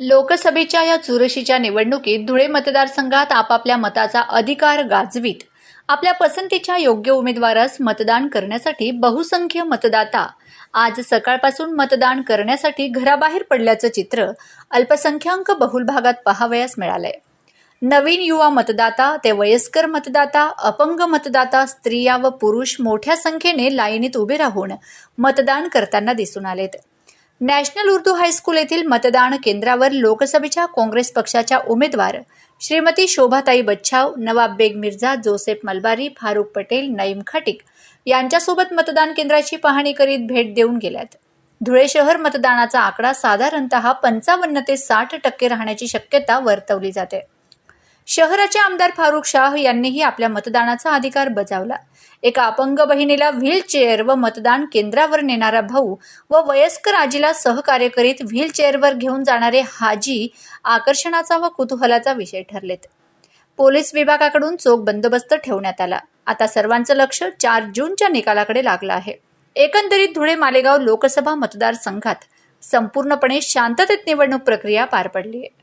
लोकसभेच्या या चुरशीच्या निवडणुकीत धुळे मतदारसंघात आपापल्या मताचा अधिकार गाजवीत. आपल्या पसंतीच्या योग्य उमेदवारास मतदान करण्यासाठी बहुसंख्य मतदाता. आज सकाळपासून मतदान करण्यासाठी घराबाहेर पडल्याचं चित्र अल्पसंख्याक बहुल भागात पाहावयास मिळालंय. नवीन युवा मतदाता ते वयस्कर मतदाता अपंग मतदाता स्त्रिया व पुरुष मोठ्या संख्येने लाईनीत उभे राहून मतदान करताना दिसून आलेत. नॅशनल उर्दू हायस्कूल येथील मतदान केंद्रावर लोकसभेच्या काँग्रेस पक्षाच्या उमेदवार श्रीमती शोभाताई बच्छाव नवाब बेग मिर्झा जोसेफ मलबारी फारुख पटेल नईम खटिक यांच्यासोबत मतदान केंद्राची पाहणी करीत भेट देऊन गेल्यात. धुळे शहर मतदानाचा आकडा साधारणतः पंचावन्न ते साठ टक्के राहण्याची शक्यता वर्तवली जाते. शहराचे आमदार फारुख शाह यांनीही आपल्या मतदानाचा अधिकार बजावला. एका अपंग बहिणीला व्हील चेअर व मतदान केंद्रावर नेणारा भाऊ व वयस्कर आजीला सहकार्य करीत व्हील चेअरवर घेऊन जाणारे हाजी आकर्षणाचा व कुतूहलाचा विषय ठरलेत. पोलीस विभागाकडून चोख बंदोबस्त ठेवण्यात आला. आता सर्वांचं लक्ष चार जूनच्या निकालाकडे लागलं आहे. एकंदरीत धुळे मालेगाव लोकसभा मतदारसंघात संपूर्णपणे शांततेत निवडणूक प्रक्रिया पार पडली आहे